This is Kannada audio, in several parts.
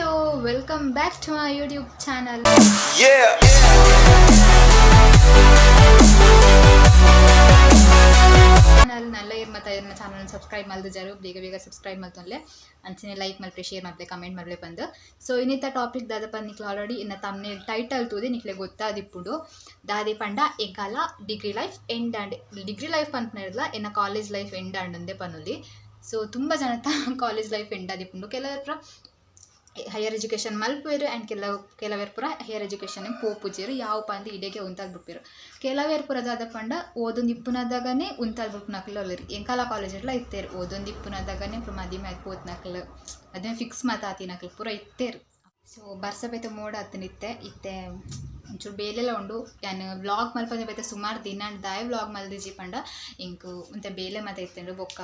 Hello, welcome my YouTube channel. Yeah. Channel ನಲ್ಲ ಇರ್ ಮತ್ತೆ ನನ್ನ ಚಾನಲ್ ಸಬ್ಸ್ಕ್ರೈಬ್ ಮಾಡಿದ್ರೆ ಜರು. ಬೇಗ ಬೇಗ ಸಬ್ಸ್ಕ್ರೈಬ್ ಮಾಡ್ತೊಂಡ್ಲೆ ಅಂಚನೆ ಲೈಕ್ ಮಾಡ್ಲಿ ಶೇರ್ ಮಾಡ್ಲಿ ಕಮೆಂಟ್ ಮಾಡ್ಲಿ ಬಂದು. ಸೊ ಇನ್ನಿತ ಟಾಪಿಕ್ ದಾದಪ್ಪ ನಿಕ್ಲು ಆಲ್ರೆಡಿ ಇನ್ನ ತಮ್ಮನೆ ಟೈಟಲ್ ತೂದೆ ನಿಕ್ಲೆ ಗೊತ್ತಾದಿಪ್ಪುಡು. ದಾದಿ ಪಂಡ ಎಂಕಾಲ degree life end and degree life ಪಂಪನಿರಲ್ಲ ಇನ್ನ ಕಾಲೇಜ್ ಲೈಫ್ ಎಂಡ್ ಆ್ಯಂಡ್ ಅಂದೇ ಪನ್ನುಲಿ ಸೊ ತುಂಬ ಜನ ಕಾಲೇಜ್ ಲೈಫ್ ಎಂಡ್ ಆದಿಪ್ಪುಂಡು. ಕೆಲವರ ಹೈಯರ್ ಎಜುಕೇಷನ್ ಮಲ್ಪೇರು ಆ್ಯಂಡ್ ಕೆಲವು ಕೆಲವೇರ್ ಪುರ ಹೈಯರ್ ಎಜುಕೇಷನ್ ಪೋಪುಜೇರು, ಯಾವ ಪಂದ್ ಇಡೆಗೆ ಉಂತಾದ್ ಬಿಡ್ಪೇರು ಕೆಲವೇರ್ ಪುರದಾದ ಪಂಡ ಓದೊಂದು ಇಪ್ಪುನದಾಗನೇ ಉಂತಾದ್ ಬಿಟ್ಟು ನಕಲು ಅಲ್ಲರಿ ಎಂಕಾಲ ಕಾಲೇಜೆಲ್ಲ ಇತ್ತೇರು. ಓದೊಂದು ಇಪ್ಪುನದಾಗನೇ ಪುರ ಮದಿಮೆ ಆಯ್ತು ಪೋತ್ ನಕಲು ಅದೇ ಫಿಕ್ಸ್ ಮಾತಾತಿ ನಕ್ಲು ಪೂರ ಇತ್ತೇರು. ಸೊ ಬರ್ಸ ಬೈತೆ ಮೋಡ ಹತ್ತನಿತ್ತೆ ಇತ್ತೆ. ಒಂಚೂರು ಬೇಲೆಲ್ಲ ಉಂಡು. ಯಾನು ವ್ಲಾಗ್ ಮಲ್ಪದ ಬೈತೆ ಸುಮಾರು ದಿನ ದಾಯ್ ವ್ಲಾಗ್ ಮಲ್ದಿಜಿ ಪಂಡ. ಇಂಕು ಅಂತ ಬೇಲೆ ಇತ್ತೆಂಡು ಬೊಕ್ಕ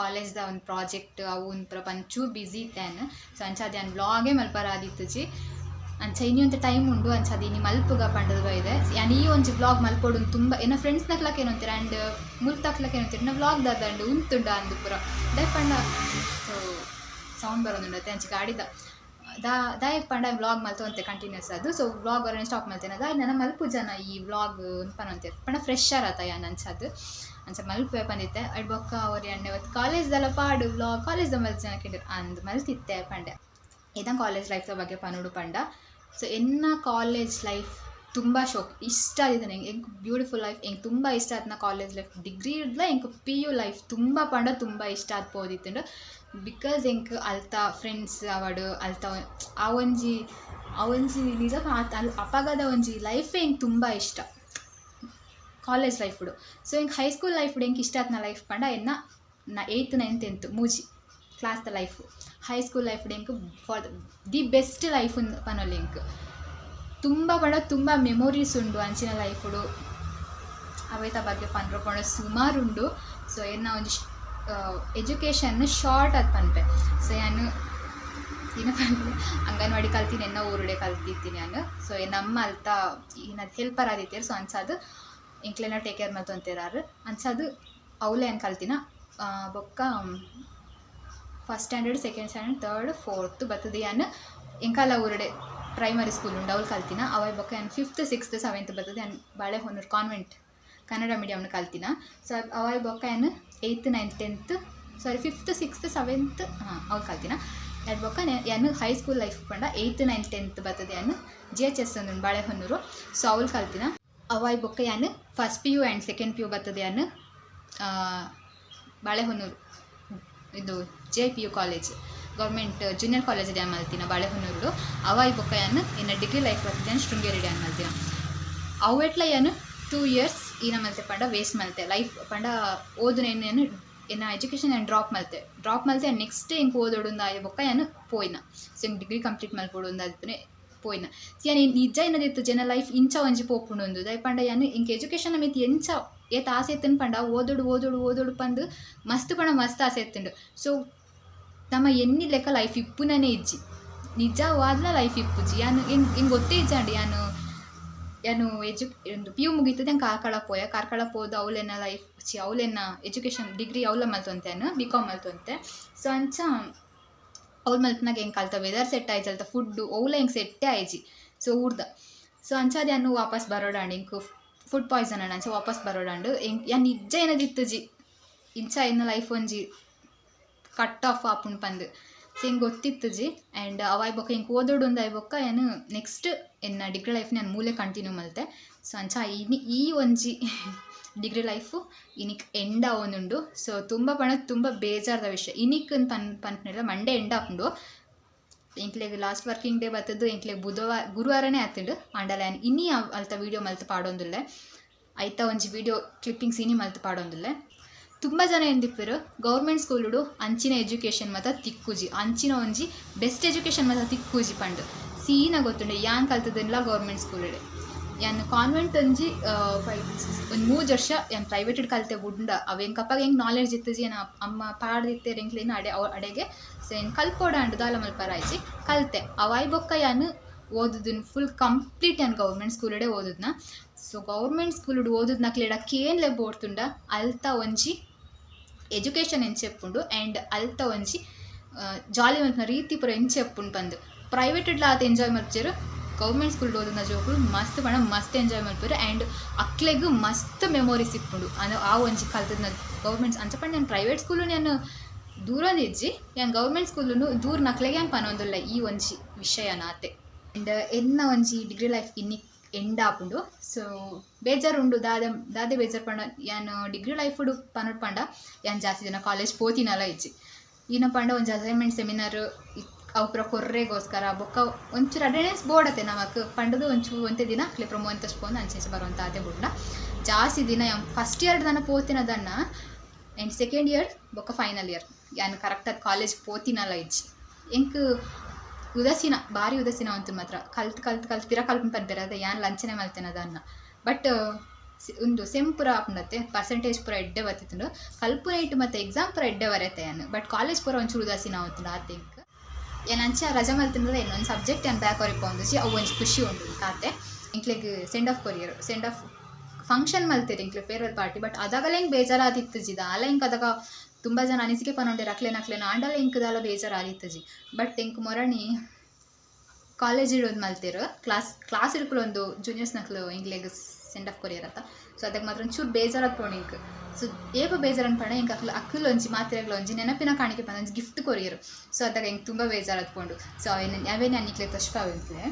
ಕಾಲೇಜ್ದ ಒಂದು ಪ್ರಾಜೆಕ್ಟ್, ಅವು ಒಂದು ಪುರ ಪಂಚೂ ಬ್ಯುಸಿ ಇತ್ತೇನು. ಸೊ ಅಂಚಾದ ಅನ್ ವ್ಲಾಗೇ ಮಲ್ಪರ ಆದಿತ್ತುಜಿ ಅಂಚ ಇನಿ ಒಂದು ಟೈಮ್ ಉಂಡು ಅಂಚಾದ, ಇನ್ನು ಮಲ್ಪುಗ ಪಂಡದ ಇದೆ. ಯಾನ್ ಈ ಒಂದು ವ್ಲಾಗ್ ಮಲ್ಪೊಡು ತುಂಬ, ಏನೋ ಫ್ರೆಂಡ್ಸ್ ನಕ್ಲಕ್ಕೆ ಏನಂತೀರ ಆ್ಯಂಡ್ ಮುಲ್ಕ್ ತಕ್ಲಕ್ಕೆ ಏನಂತೀರ ನಾ ವ್ಲಾಗ್ ದಾದಂಡು ಉಂತುಂಡ ಅಂದು ಪುರ. ದೈ ಪಂಡ. ಸೊ ಸೌಂಡ್ ಬರೋದುಂಡತ್ತೆ ಅಂಚ ಗಾಡಿದ. ದಾ, ದಾಯ ಪಂಡ ವ್ಲಾಗ್ ಮಲ್ತೊಂತೆ ಕಂಟಿನ್ಯೂಸ್ ಅದು ಸೊ ವ್ಲಾಗ್ ಅವರನ್ನು ಸ್ಟಾಪ್ ಮಾಡ್ತೇನೆ ದಾಯ್ ನನ್ನ ಮಲ್ಪು ಜನ ಈ ವ್ಲಾಗ್ ಪನಂತೆ ಪಂಡ ಫ್ರೆಶರ್ ಆತ ಯಾನ್ ಅಂಚದು. ಅಂಚ ಮಲ್ಪೆ ಬಂದಿತ್ತೆ ಅಡ್ ಬೊಕ್ಕ ಅವ್ರಿ ಎಣ್ಣೆ ಇವತ್ತು ಕಾಲೇಜ್ದಲ್ಲ ಪಾಡು ವ್ಲಾಗ್ ಕಾಲೇಜ್ದ ಮಲ್ ಜನ ಕೇಳಿದ್ರು. ಅಂದ್ ಮಲ್ತಿತ್ತೆ ಪಂಡೆ ಇದಂಗೆ ಕಾಲೇಜ್ ಲೈಫ್ ಬಗ್ಗೆ ಪನೋಡು ಪಂಡ ಸೊ ಎನ್ನ ಕಾಲೇಜ್ ಲೈಫ್ ತುಂಬ ಶೋಕ್. ಇಷ್ಟ ಆಗಿದೆ ನಂಗೆ. ಹೆಂಗೆ ಬ್ಯೂಟಿಫುಲ್ ಲೈಫ್ ಹೆಂಗೆ ತುಂಬ ಇಷ್ಟ ಆಯ್ತು ನಾ ಕಾಲೇಜ್ ಲೈಫ್ ಡಿಗ್ರಿ ಇಡ್ಲ ಹೆಂಗೆ ಪಿ ಯು ಲೈಫ್ ತುಂಬ ಪಂಡ ತುಂಬ ಇಷ್ಟ ಆದ್ಬೋದಿತ್ತು ಬಿಕಾಸ್ ಹೆಂಗೆ ಅಲ್ತ ಫ್ರೆಂಡ್ಸ್ ಅವಡು, ಅಲ್ತ ಆ ಒಂಜಿ ಆ ಒಂಜಿ ನಿಜ ಅಪಘಾತ ಒಂಜಿ ಲೈಫೇ ಹೆಂಗೆ ತುಂಬ ಇಷ್ಟ. ಕಾಲೇಜ್ ಲೈಫ್ ಲೈಫ್ಡು ಸೊ ಹಿಂಗೆ ಹೈಸ್ಕೂಲ್ ಲೈಫ್ ಹೆಂಗೆ ಇಷ್ಟ ಆತ್ನ ಲೈಫ್ ಪಂಡ ಎನ್ನ ನಾ ಏಯ್ತ್ ನೈನ್ತ್ ಟೆಂತ್ ಮೂಜಿ ಕ್ಲಾಸ್ದ ಲೈಫು ಹೈಸ್ಕೂಲ್ ಲೈಫ್ ಹೆಂಗೆ ಫಾರ್ ದಿ ಬೆಸ್ಟ್ ಲೈಫ್ ಪನೊಲಿ ಹೆಂಗೆ. ತುಂಬ ಪಂಡ, ತುಂಬ ಮೆಮೊರೀಸ್ ಉಂಡು ಅಂಚಿನ ಲೈಫುಡು ಅವೈತ ಬಗ್ಗೆ ಪಂಡ್ರ ಪಂಡ ಸುಮಾರು ಉಂಡು. ಸೊ ಏನು ಒಂದು ಎಜುಕೇಷನ್ ಶಾರ್ಟ್ ಅದು ಪನ್ಪೆ. ಸೊ ನಾನು ಏನು ಪನ್ಪೆ ಅಂಗನವಾಡಿ ಕಲ್ತೀನಿ, ಎನ್ನ ಊರುಡೆ ಕಲ್ತಿದ್ದೀನಿ ನಾನು ಸೊ ನಮ್ಮ ಅಲ್ತ ಏನದು ಹೆಲ್ಪರ್ ಆದಿತ್ತೀರಿ, ಸೊ, ಅನ್ಸದು ಇಂಕ್ಲೇನ ಟೇಕ್ ಕೇರ್ ಮತ್ತು ಅಂತಿರಾರು ಅನ್ಸದು ಅವಲೇ ಏನು ಕಲ್ತಿನ? ಬೊಕ್ಕ first standard second standard third fourth ಬರ್ತದೆ ಏನು ಇಂಕಾಲ ಊರಡೆ ಪ್ರೈಮರಿ ಸ್ಕೂಲ್ ಉಂಡು ಅವ್ಳು ಕಲ್ತಿನ? ಅವ ಬೊಕ್ಕ ಏನು ಫಿಫ್ತ್ ಸಿಕ್ಸ್ತ್ ಸೆವೆಂತ್ ಬರ್ತದೆ ಏನು ಬಾಳೆಹೊನ್ನೂರು ಕಾನ್ವೆಂಟ್ ಕನ್ನಡ ಮೀಡಿಯಮ್ನ ಕಲ್ತಿನ? ಸೊ ಅವ ಬೊಕ್ಕ ಏನು eighth ninth tenth sorry fifth sixth seventh ಹಾಂ ಅವ್ಳು ಕಲ್ತಿನ? ಎರಡು ಬೊಕ್ಕ ಏನು ಹೈಸ್ಕೂಲ್ ಲೈಫ್ ಪಂಡ ಏಯ್ತ್ ನೈನ್ತ್ ಟೆಂತ್ ಬರ್ತದೆ ಏನು ಜಿ ಎಚ್ ಎಸ್ ಒಂದು ಬಾಳೆಹೊನ್ನೂರು. ಸೊ ಅವ್ಳು ಕಲ್ತಿನ? ಅವಾಯ್ ಬೊಕ್ಕ first P U and second P U ಬರ್ತದೆ ಯಾನು? ಬಾಳೆಹೊನ್ನೂರು. ಇದು J P U college government junior college dam ಮಲ್ತಿನ, ಬಾಳೆಹೊನ್ನೂರು. ಅವಾಯ್ ಬೊಕ್ಕ ಇನ್ನ ಡಿಗ್ರಿ ಲೈಫ್ ಬರ್ತದೆ ಶೃಂಗೇರಿ ಡ್ಯಾನ್ ಮಲ್ತಿನ. ಅವೆಟ್ಲ ಏನು ಟೂ ಇಯರ್ಸ್ ಈನ ಮಲ್ತೆ ಪಂಡ ವೇಸ್ಟ್ ಮಲ್ತೆ. ಲೈಫ್ ಪಂಡ ಓದು ಏನೇನು ಏನ ಎಜುಕೇಷನ್ ಏನು ಡ್ರಾಪ್ ಮಲ್ತೆ. ಡ್ರಾಪ್ ಮಲ್ತೆ ನೆಕ್ಸ್ಟ್ ಹಿಂಗೆ ಓದೋಡುಂದ ಬೊಕ್ಕ ಏನು ಪೋಯ್ನ. ಸೊ ಹಿಂಗೆ ಡಿಗ್ರಿ ಕಂಪ್ಲೀಟ್ ಮಲ್ಪೊಡು ಅದಕ್ಕೆ ಪೋಯ್ನ. ಯಾನ್ ನಿಜ ಏನದಿತ್ತು ಜನ ಲೈಫ್ ಇಂಚ ಒಂಜಿ ಪೋಪುಂಡು ಒಂದು ದಯ ಯಾನು ಇಂಕ ಎಜುಕೇಷನ್ ಮಿತ್ ಎಂಚ ಏತ್ ಆಸೆ ಎತ್ತಿನ ಪಂಡ, ಓದೋಡು ಓದೋಡು ಓದೋಡು ಪಂದು ಮಸ್ತ್ ಪಣ ಮಸ್ತ್ ಆಸೆ ಎತ್ತುಂಡು ಸೊ ನಮ್ಮ ಎನ್ನಿ ಲೆಕ್ಕ ಲೈಫ್ ಇಪ್ಪುನೇ ಇಜ್ಜಿ. ನಿಜವಾದ್ಲ ಲೈಫ್ ಇಪ್ಪುಜಿ ಯಾನು ಹೆಂಗ್ ಹೆಂಗೆ ಗೊತ್ತೇ ಇಜ್ಜಂಡಿ ಯಾನು ಯಾನು ಎಜು ಒಂದು ಪಿ ಯು ಮುಗೀತದೆ ಹಂಗೆ ಕಾರ್ಕಳ ಪೋಯ. ಕಾರ್ಕಳ ಪೋದು ಅವಳೆನ್ನ ಲೈಫ್ ಚಿ ಅವಳೆನ್ನ ಎಜುಕೇಷನ್ ಡಿಗ್ರಿ ಅವಳ ಮಲ್ತಂತೆ ಬಿ ಕಾಮ್ ಮಲ್ತೊಂತೆ ಸೊ ಅಂಚ ಅವ್ಳು ಮಲ್ಪನಾಗ ಹೆಂಗೆ ಕಲ್ತ ವೆದರ್ ಸೆಟ್ ಆಯ್ತು ಅಲ್ತ ಫುಡ್ಡು ಅವಳ ಹೆಂಗೆ ಸೆಟ್ಟೆ ಆಯ್ಜಿ. ಸೊ ಊರ್ದ. ಸೊ ಅಂಚಾದ ಅನ್ನು ವಾಪಸ್ ಬರೋಡಾಂಡು ಇಂಕು ಫುಡ್ ಪಾಯ್ಸನ್ ಅಣ್ಣ ಅಂಚ ವಾಪಸ್ ಬರೋಡಾಂಡು ಹೆಂಗೆ, ಯಾ ನಿಜ ಏನದಿತ್ತು ಜಿ? ಇಂಚ ಇನ್ನ ಲೈಫ್ ಒಂಜಿ ಕಟ್ ಆಫ್ ಆಪುಂಡು ಪಂದು. ಸೊ ಹಿಂಗೆ ಗೊತ್ತಿತ್ತು ಜಿ. ಆ್ಯಂಡ್ ಅವಾಯ್ ಬೊಕ್ಕ ಹಿಂಗೆ ಓದೋಡು ಒಂದು ಬೊಕ್ಕ ಏನು ನೆಕ್ಸ್ಟ್ ಎನ್ನ ಡಿಗ್ರಿ ಲೈಫ್ ನಾನು ಮೂಲೆ ಕಂಟಿನ್ಯೂ ಮಲ್ತೆ. ಸೊ ಅಂಚ ಈ ಈ ಒಂಜಿ ಡಿಗ್ರಿ ಲೈಫು, ಇನಿಕ್ ಎಂಡ್ ಆವೊಂದುಂಡು ಸೊ ತುಂಬ ಪಣ, ತುಂಬ ಬೇಜಾರದ ವಿಷಯ. ಇನಿಕ್ ಪನ್ ಪನ್ಪನಿಲ್ಲ ಮಂಡೇ ಎಂಡ್ ಆಪುಂಡು. ಇಂಕ್ಲೆಗ್ ಲಾಸ್ಟ್ ವರ್ಕಿಂಗ್ ಡೇ ಬರ್ತದ್ದು ಎಂಕ್ಲೆಗ್ ಬುಧವಾರ ಗುರುವಾರನೇ ಆತುಂಡು ಆಂಡಲ ಇನ್ನಿ ಅಲ್ತ ವೀಡಿಯೋ ಮಲ್ತು ಪಾಡೊಂದುಲ್ಲೆ. ಐತ ಒಂಜಿ ವೀಡಿಯೋ ಕ್ಲಿಪ್ಪಿಂಗ್ಸ್ ಇನಿ ಮಲ್ತು ಪಾಡೊಂದುಲ್ಲೆ. ತುಂಬ ಜನ ಎಂದಿಪ್ಪರು ಗೌರ್ಮೆಂಟ್ ಸ್ಕೂಲುಡು ಅಂಚಿನ ಎಜುಕೇಷನ್ ಮಾತ್ರ ತಿಕ್ಕುಜಿ. ಅಂಚಿನ ಒಂಜಿ ಬೆಸ್ಟ್ ಎಜುಕೇಷನ್ ಮತ್ತು ತಿಕ್ಕುಜಿ ಪಂಡು. ಸೀನ ಗೊತ್ತುಂಡೆ, ಯಾನ್ ಕಲ್ತದಿಲ್ಲ ಗೌರ್ಮೆಂಟ್ ಸ್ಕೂಲುಡೆ ಯಾನ್ ಕಾನ್ವೆಂಟ್ ಒಂಜಿ ಫೈವ್ ಒಂದು ಮೂರು ವರ್ಷ ಪ್ರೈವೇಟ್ ಪ್ರೈವೇಟೆಡ್ ಕಲ್ತೆ ಉಂಡ ಅವೇನ್ ಕಪ್ಪಾಗ ಹೆಂಗೆ ನಾಲೆಡ್ಜ್ ಇತ್ತಜಿ ಏನ ಅಮ್ಮ ಪಾಡ್ದಿತ್ತೆ ರೆಂಕ್ಲಿನ ಅಡೆ ಅವ ಅಡೆಗೆ. ಏನು ಕಲ್ಪೋಡ ಅಂಡು ದಾಲ ಮಲ್ಪರಾಯ್ಜಿ ಕಲ್ತೆ. ಅವಾಯ್ ಬೊಕ್ಕ ಯಾನು ಓದುದನ್ ಫುಲ್ ಕಂಪ್ಲೀಟ್ ಏನು ಗೌರ್ಮೆಂಟ್ ಸ್ಕೂಲಡೆ ಓದುದ್ನ. ಸೊ ಗೌರ್ಮೆಂಟ್ ಸ್ಕೂಲುಡು ಓದುದ್ ನಕ್ಲೆಡ ಕೇನ್ಲೆ ಬೋಡ್ತುಂಡ ಅಲ್ತ ಒಂಜಿ ಎಜುಕೇಷನ್ ಎಂಚೆಪ್ಪುಂಡು ಆ್ಯಂಡ್ ಅಲ್ತ ಒಂಜಿ ಜಾಲಿ ಮಲ್ಪನ ರೀತಿ ಪೂರ ಎಂಚೆಪ್ಪುಂಡು ಬಂದು. ಪ್ರೈವೇಟ್ ಲಾತ ಎಂಜಾಯ್ ಮಾಡ್ತೀರು ಗೌರ್ಮೆಂಟ್ ಸ್ಕೂಲ್ ಓದಿನ ಜೋಕುಲು ಮಸ್ತ್ ಪಣ ಮಸ್ತ್ ಎಂಜಾಯ್ ಮಾಡ್ತಾರೆ ಆ್ಯಂಡ್ ಅಕ್ಲೆಗ್ ಮಸ್ತ್ ಮೆಮೊರಿ ಇಪ್ಪುಂಡು ಅಂದ್ರೆ ಆ ಒಂಜಿ ಕಲ್ತದ ಗೌರ್ಮೆಂಟ್ ಅಂಚಪಂಡ ನಾನು ಪ್ರೈವೇಟ್ ಸ್ಕೂಲು ನಾನು ದೂರದ ಇಜ್ಜಿ. ನಾನು ಗೌರ್ಮೆಂಟ್ ಸ್ಕೂಲು ದೂರ ನಕ್ಲೆಗೆ ಏನು ಪನೊಂದುಲ್ಲ ಈ ಒಂಜಿ ವಿಷಯ ನಾತೆ. ಆ್ಯಂಡ್ ಎನ್ನ ಒಂಜಿ ಡಿಗ್ರಿ ಲೈಫ್ ಇನ್ನಿ ಎಂಡ್ ಆಪುಂಡು. ಸೊ ಬೇಜಾರು ಉಂಡು ದಾದ, ದಾದೆ ಬೇಜಾರು ಪಂಡ ಯಾನು ಡಿಗ್ರಿ ಲೈಫ್ ಪನೋಟ್ ಪಂಡ ಯಾನ್ ಜಾಸ್ತಿ ಜನ ಕಾಲೇಜ್ ಪೋತಿನಲ್ಲ ಇಜ್ಜಿ. ಇನ್ನ ಪಂಡ ಒಂದು ಅಸೈನ್ಮೆಂಟ್ ಸೆಮಿನಾರ್ ಅವು ಪೂರ ಕೊರ್ರೆಗೋಸ್ಕರ ಬೊಕ್ಕ ಒಂಚೂರು ಅಟೆಂಡೆನ್ಸ್ ಬೋಡತ್ತೆ ನಮಗೆ ಪಂಡದು ಒಂಚೂರು ಒಂದೇ ದಿನ ಕ್ಲಿಪ್ರ ಪ್ರಮೋ ಅಂತ ಸ್ಪೋನ್ ಅಂಚೆ ಬರುವಂತ ಅದೇ ಬುಡ್ನ ಜಾಸ್ತಿ ದಿನ ಫಸ್ಟ್ ಇಯರ್ ದನ ಪೋತಿನದನ್ನ ಆ್ಯಂಡ್ ಸೆಕೆಂಡ್ ಇಯರ್ ಬೊಕ್ಕ ಫೈನಲ್ ಇಯರ್ ಯಾನ್ ಅದು ಕಾಲೇಜ್ ಪೋತಿನಲ್ಲ ಇಜ್ಜಿ ಎಂಕ್ ಉದಾಸೀನ ಭಾರಿ ಉದಾಸೀನ ಅಂತು ಮಾತ್ರ ಕಲ್ತ್ ಕಲ್ತ್ ಕಲ್ತ್ ಪಿರ ಕಲ್ಪನ್ ಪನ್ಪೆರ ಅದೇ ಯಾನ್ ಲಂಚನೆ ಮಲ್ತೇನೆ ಅದನ್ನ ಬಟ್ ಒಂದು ಸೆಮ್ ಪುರ ಆಪ್ನತ್ತೆ ಪರ್ಸೆಂಟೇಜ್ ಪುರ ಎಡ್ಡೆ ಬರ್ತಿತ್ತು ಕಲ್ಪನೆ ಇಟ್ಟು ಮತ್ತೆ ಎಕ್ಸಾಮ್ ಪುರ ಎಡ್ಡೆ ಬರತ್ತೆ ಯಾನು ಬಟ್ ಕಾಲೇಜ್ ಪೂರ ಒಂಚೂರು ಉದಾಸೀನ ಅಂತ ಆ ಥಿಂಕ್ ರಜಾ ಮಲ್ತಿಂದ್ರೆ ಇನ್ನೊಂದು ಸಬ್ಜೆಕ್ಟ್ ಏನು ಬ್ಯಾಕ್ ಅವ್ರಿಗೆ ಪೊಂದಿಸಿ ಅವು ಒಂಜಿ ಖುಷಿ ಉಂಡು ಕಾತೆ ಇಂಕ್ಲೆಗ್ send off courier send off function ಮಲ್ತೀರಿ ಇಂಕ್ಲೆ ಫೇರ್ವೆಲ್ ಪಾರ್ಟಿ ಬಟ್ ಅದಾಗಲೇ ಹಿಂಗೆ ಬೇಜಾರಾದಿತ್ತು ಜಿದ. ಅಲ್ಲ ಹಿಂಗೆ ಅದಾಗ ತುಂಬ ಜನ ಅನಿಸಿಕೆ ಪನೊಂಡೆ ರಕ್ಲೇನ್ ಅಕ್ಲೇನ ಆಂಡಲ್ಲ ಇಂಕದಲ್ಲ ಬೇಜಾರಾದಿತ್ತು ಜಿ ಬಟ್ ಇಂಕ್ ಮೊರಣಿ ಕಾಲೇಜ್ ಇಡೋದು ಮಲ್ತಿರು ಕ್ಲಾಸ್ ಕ್ಲಾಸ್ ಇಡ್ಕೊಳ್ಳೋ ಒಂದು ಜೂನಿಯರ್ಸ್ ನಕ್ಲು ಇಂಗ್ಲೆಗ್ ಸೆಂಡ್ ಆಫ್ ಕೊರಿಯರ್ ಅಂತ ಸೊ ಅದಕ್ಕೆ ಮಾತ್ರ ಒಂಚೂರು ಬೇಜಾರಾದ ಪೋಣಿ ಇಂಕ್ ಸೊ ಏಪ ಬೇಜಾರು ಅನ್ಪಣ ಹಿಂಗೆ ಅಕ್ಲು ಅಕ್ಕಲು ಒಂಜಿ ನೆನಪಿನ ಕಾಣಿಕೆ ಬಂದ ಒಂಜಿ ಗಿಫ್ಟ್ ಕೊರಿಯರು. ಸೊ ಅದಾಗ ಹಿಂಗೆ ತುಂಬ ಬೇಜಾರು ಹತ್ಕೊಂಡು ಸೊ ಅವೇನು ಅವೇನು ಅನ್ನಿಕ್ಲೆ ಅವಿಂಕ್ಲೆ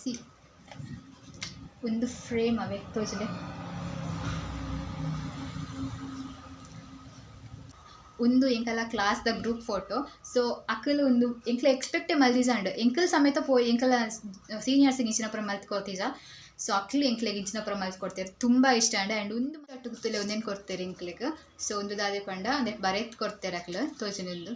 ಸಿ ಒಂದು ಫ್ರೇಮ್ ಅವೇ ತೋಜಿದೆ ಒಂದು ಎಂಕಲ ದ ಗ್ರೂಪ್ ಫೋಟೋ ಸೊ ಅಕ್ಕಲ್ ಒಂದು ಎಂಕ್ಲ ಎಕ್ಸ್ಪೆಕ್ಟೇ ಮಲ್ದಿಜಾಂಡ್. ಎಂಕಲ್ ಸಮೇತ ಪೋ ಎಂಕಲ ಸೀನಿಯರ್ಸಿಗೆ ಇಚ್ಚಿನಪುರ ಮಲ್ತ್ಕೋತೀಜ ಸೊ ಅಕ್ಲು ಎಂಕ್ಲೆಗೆ ಪ್ರಮಾಣ ಕೊಡ್ತೇವೆ ತುಂಬ ಇಷ್ಟ ಅಂಡ್ ಆ್ಯಂಡ್ ಒಂದು ತಟ್ಟು ಗುತ್ತಲೆ ಒಂದೇನು ಕೊಡ್ತಾರೆ ಇಂಕ್ಲಿಗೆ ಸೊ ಒಂದು ದಾದೆ ಪಂಡ ಅಂದ್ರೆ ಬರೆತ್ ಕೊಡ್ತಾರೆ ಅಕ್ಲು ತೋಜನಿಂದು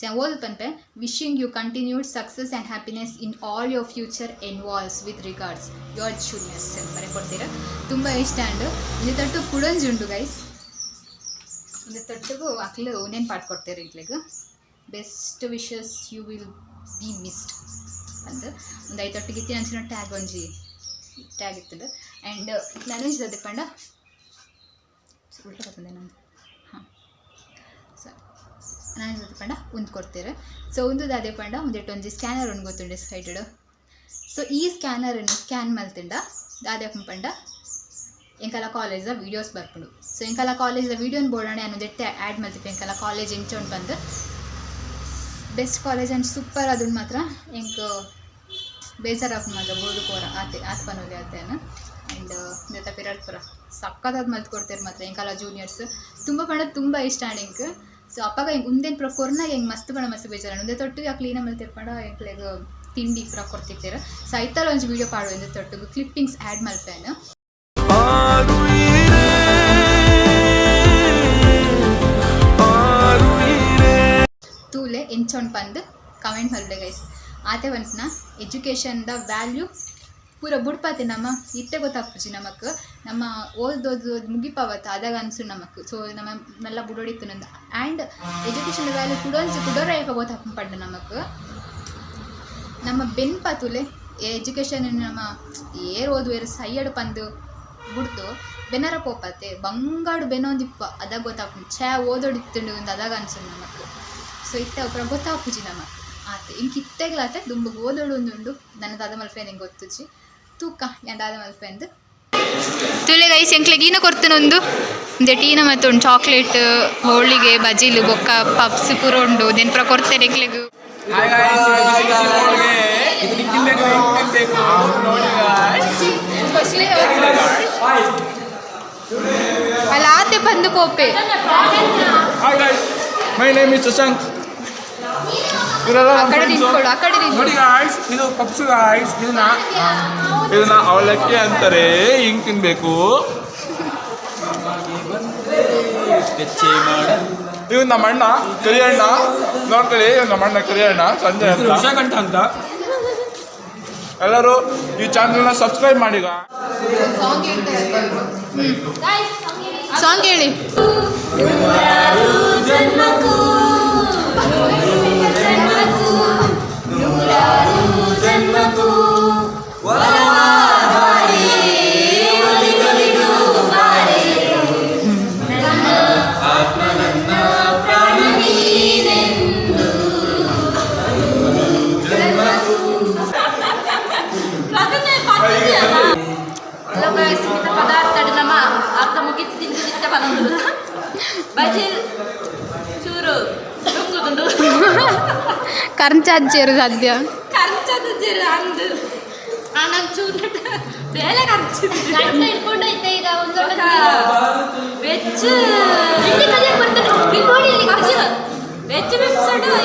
ಸೊ ಓದ್ ಪನ್ಪೆ wishing you continued success and happiness in all your future involves with regards your juniors ಅಂತ ಬರೆ ಕೊಡ್ತೀರ? ತುಂಬ ಇಷ್ಟ ಅಂಡ್ ಇಲ್ಲಿ ತಟ್ಟು ಕುಡಂಜುಂಡು ಗೈಸ್ ಒಂದು ತಟ್ಟಿಗೂ ಅಕ್ಲು ಒಂದೇನು ಪಾಟ್ ಕೊಡ್ತೀರ ಇಕ್ಲಿಗೆ best wishes you will be missed ಅಂತ ಒಂದು ಐದು ತೊಟ್ಟಿಗೆ ಇತ್ತಿ ಅಂಚಿನ ಟ್ಯಾಗ್ ಒಂಜಿ. ಟ್ಯಾಗ್ ಆಗಿರ್ತದೆ ಆ್ಯಂಡ್ ನಾನು ಇಷ್ಟದೆ ಪಂಡ ಉಲ್ಟ ಬರ್ತದೆ ನಾನು. ಹಾಂ. ಸೊ ನಾನು ಇಷ್ಟದೆ ಪಂಡ ಒಂದು ಕೊಡ್ತೀರ ಸೊ ಒಂದು ದಾದೆ ಪಂಡ ಒಂದೆಟ್ಟು ಒಂದು ಸ್ಕ್ಯಾನರ್ ಒಂದು ಗೊತ್ತುಂಡೆ ಸೈಟೆಡ್ ಸೊ ಈ ಸ್ಕ್ಯಾನರನ್ನು ಸ್ಕ್ಯಾನ್ ಮಲ್ತಿಂಡ ದಾದೆ ಪಂಡ ಎಂಕಲ ಕಾಲೇಜ್ದ ವೀಡಿಯೋಸ್ ಬರ್ಪುಡು ಸೊ ಎಂಕಲ ಕಾಲೇಜ್ದ ವೀಡಿಯೋನ್ ಬೋಡಾಣೆ ಅನ್ನೋದು ಎಟ್ಟೆ ಆ್ಯಡ್ ಮಲ್ತಿಪ್ಪು ಎಂಕಲ ಕಾಲೇಜ್ ಎಂಚೊಂಡು ಬಂದು. ಬೆಸ್ಟ್ ಕಾಲೇಜ್ ಆ್ಯಂಡ್ ಸೂಪರ್ ಅದನ್ನು ಮಾತ್ರ. ಎಂಕ್ ಬೇಜಾರಾಪು ಮಾತ್ರ ಬೋರ್ಡು ಕೋರ ಆತೆ ಆತ್ ಪನೋಲಿ ಆತೇನ? ಆ್ಯಂಡ್ ಜೊತೆ ಪಿರಾಡ್ ಪುರ. ಸಕ್ಕದಾದ ಮದ್ದು ಕೊಡ್ತಾರೆ ಮಾತ್ರ ಎಂಕಲ ಜೂನಿಯರ್ಸ್ ತುಂಬ ಬಣ್ಣ ತುಂಬ ಇಷ್ಟ ಎಂಕ್ ಸೊ ಅಪ್ಪಾಗ ಹಿಂಗೆ ಉಂದೇನು ಪ್ರ ಕೊರ್ನ ಹೆಂಗೆ ಮಸ್ತ್ ಬಣ್ಣ ಮಸ್ತ್ ಬೇಜಾರ. ಒಂದೇ ಯಾಕೆ ಆ ಮಲ್ ಮಲ್ತಿರ್ಪಂಡ ಎಂಕ್ಲೆಗ್ ತಿಂಡಿ ಪುರ ಕೊಡ್ತಿರ್ತೀರ? ಸೊ ಐತಲ್ಲ ಒಂದು ವೀಡಿಯೋ ಪಾಡು ಒಂದೇ ತೊಟ್ಟು ಕ್ಲಿಪ್ಪಿಂಗ್ಸ್ ಆ್ಯಡ್ ಮಲ್ಪೇನು? ತೂಲೆ ಎಂಚೊಂಡು ಬಂದು ಕಮೆಂಟ್ ಮಲ್ದೆ ಗೈಸ್ ಆತೆ ಬಂತನ ಎಜುಕೇಷನ್ದ ವ್ಯಾಲ್ಯೂ ಪೂರ ಬುಡ್ಪಾತೆ ನಮ್ಮ ಇತ್ತೆ ಗೊತ್ತಾಪುಜಿ ನಮಕ್. ನಮ್ಮ ಓದೋದು ಮುಗಿಪಾವತ್ತ ಅದಾಗ ಅನ್ಸು ನಮಕ್. ಸೊ ನಮ್ಮ ನಲ್ಲ ಬುಡೋಡಿತ್ತು ನಂದು. ಆ್ಯಂಡ್ ಎಜುಕೇಷನ್ ವ್ಯಾಲ್ಯೂ ಕುಡೋನ್ಸು ಕುಡೋರ ಏಪ ಗೊತ್ತಾಪ ಪಡ್ಡ ನಮಕ್. ನಮ್ಮ ಬೆನ್ಪಾತುಲೆ ಎಜುಕೇಷನ್ ನಮ್ಮ ಏರ್ ಏರು ಸೈಯಡ್ ಪಂದು ಬುಡ್ತು ಬೆನ್ನರ ಪೋಪತ್ತೆ ಬಂಗಾಡು ಬೆನ್ನೊಂದಿಪ್ಪ ಅದಾಗ ಗೊತ್ತಾಪು ಛೇ, ಓದೋಡಿತ್ತುಂಡು ಅದಾಗ ಅನ್ಸು ನಮಕ್. ಸೊ ಇತ್ತ ಒಬ್ಬರ ಗೊತ್ತಾಪುಜಿ ನಮಕ್. ಆತೆ ಇಂಕ್ ಇತ್ತೆಗ್ಲಾತೆ ದುಂಬಗ್ ಓದೋಡು ಉಂದುಂಡು ನನ್ನ ದಾದ ಮಲ್ಪೆ ನಿಂಗೆ ಗೊತ್ತುಜಿ ತೂಕ ಯಾನ್ ದಾದ ಮಲ್ಪೆ ಅಂದು ತುಲೆ ಗೈಸ್ ಎಂಕ್ಲೆಗ್ ಈನ ಕೊರ್ತನೊಂದು ಒಂದೆ ಟೀನ ಮತ್ತು ಒಂದು ಚಾಕ್ಲೇಟ್ ಹೋಳಿಗೆ ಬಜಿಲು ಬೊಕ್ಕ ಪಪ್ಸ್ ಪೂರ ಉಂಡು ದೆನ್ ಪುರ ಕೊಡ್ತೇನೆ ಎಂಕ್ಲೆಗ್ ಇದು ಅಲ್ಲ ಆತೆ ಬಂದು ಪೋಪೆ ಮೈ ನೇಮ್ ಇಸ್ ಶಶಾಂಕ್ ಆ ನಮ್ಮ ಕಡೆ friends. ಆ ಕಡೆ ನಿಂತ್ಕೊಳ್ಳು. ನೋಡಿ ಗಾಯ್ಸ್ ಇದು ಪಪ್ಸು ಗಾಯ್ಸ್ ಇದನ್ನ ಇದನ್ನ ಅವಲಕ್ಕಿ ಅಂತಾರೆ. ಹಿಂಗ್ ತಿನ್ಬೇಕು. ಇವ್ ನಮ್ಮ ಅಣ್ಣ ಕರಿಯಣ್ಣ ನೋಡ್ಕೊಳ್ಳಿ ಇವ್ ನಮ್ಮ ಅಣ್ಣ ಕರಿಯಣ್ಣ ಸಂಜಯ್ ಅಂತ. ಅಂತ. ಎಲ್ಲರೂ ಈ ಚಾನಲ್ನ ಸಬ್ಸ್ಕ್ರೈಬ್ ಮಾಡಿ ಸಾಂಗ್ ಹೇಳಿ. ಬಜಿಲ್ ಚೂರು ರುಕ್ಕುದುಂಡು ಖರ್ಚಾಜ್ಜೇರು ಸದ್ಯ ಖರ್ಚದು ಜರ ಅಂದು. ನಾನು ಚೂರು ಬೇಲೆ ಖರ್ಚು ಗಂಟೆ ಇಟ್ಕೊಂಡು ಐತೆ ಈಗ ಒಂದು ವೆಜ್.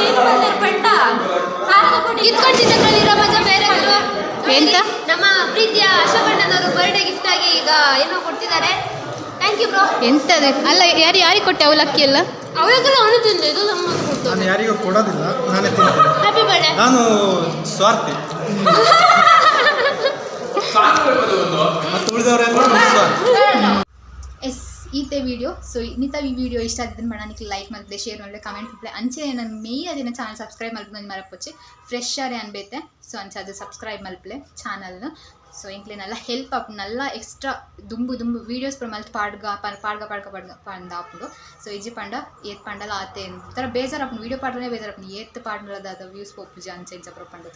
ಏನು ಬಂದಿರ ಪಂಡ? ಖಾರದ ಪುಡಿ. ಇಟ್ಕೊಂಡಿದ್ದಲ್ಲಿರೋ ಮಜಾ ಬೇರೆ. ಎಂತ? ನಮ್ಮ ಪ್ರೀತಿಯ ಅಶೋಕಣ್ಣನವರು ಬರ್ಡೇ ಗಿಫ್ಟ್ ಆಗಿ ಈಗ ಏನೋ ಕೊಡ್ತಿದ್ದಾರೆ. ಥ್ಯಾಂಕ್ ಯು ಬ್ರೋ ಎಂತದು? ಅಲ್ಲ ಯಾರು ಯಾರಿಗೆ ಕೊಟ್ಟೆ ಅವಲಕ್ಕಿ ಎಲ್ಲ? ಅವಳಿಗೆಲ್ಲ ಅವನು ತಿಂದೆ ಇದು ನಮ್ಮ ಕೊಡ್ತಾರೆ ನಾನು ಯಾರಿಗೂ ಕೊಡೋದಿಲ್ಲ ನಾನೇ ತಿಂತೀನಿ. ಹ್ಯಾಪಿ ಬರ್ಡೇ ನಾನು ಸ್ವಾರ್ಥಿ. ಮತ್ತು ಉಳಿದವರೆಲ್ಲ ನಿಸ್ವಾರ್ಥಿ ಎಸ್ ಈತೆ ವಿಡಿಯೋ ಸೊ ಇನ್ನಿತ ಈ ವಿಡಿಯೋ ಇಷ್ಟ ಆದ್ರೆ ಮಾಡೋಣಕ್ಕೆ ಲೈಕ್ ಮಾಡಿದೆ ಶೇರ್ ಮಾಡಿದೆ ಕಮೆಂಟ್ ಮಾಡಿದೆ. ಅಂಚೆ ನನ್ನ ಮೇಯ್ ಅದಿನ ಚಾನಲ್ ಸಬ್ಸ್ಕ್ರೈಬ್ ಮಲ್ಪು ಮರಪೊಚ್ಚಿ ಫ್ರೆಶ್ ಆರೇ ಅನ್ಬೇತೆ. ಸೊ ಅಂಚೆ ಅದು ಸಬ್ಸ್ಕ್ರೈಬ್ ಮಲ್ಪಲೆ ಚಾನಲ್ನ ಸೊ ಇಂಕ್ಲೆ ನಲ್ಲ ಹೆಲ್ಪ್ ಆಪು ನಲ್ಲ ಎಕ್ಸ್ಟ್ರಾ ದುಂಬು ದುಂಬು ವೀಡಿಯೋಸ್ ಪ್ರಮಲ್ತ್ ಪಾಡ್ಗ ಪ- ಪಾಡ್ಗ ಪಾಡ್ಗ ಪಾಡ್ಗ ಪಂಡ ಆಪುಂಡು ಸೊ ಇಜಿ ಪಂಡ ಏತ್ ಪಂಡಲ ಆತೆ ಒಂಥರ ಬೇಜಾರು ಆಪುಂಡು ವೀಡಿಯೋ ಪಾಡ್ರೇ ಬೇಜಾರು ಆಪುಂಡು ಏತ್ ಪಾಡ್ಲದ ವ್ಯೂಸ್ ಪೋಪುಜಿ ಅಂಚೆ ಇಂಚ ಪಂಡದು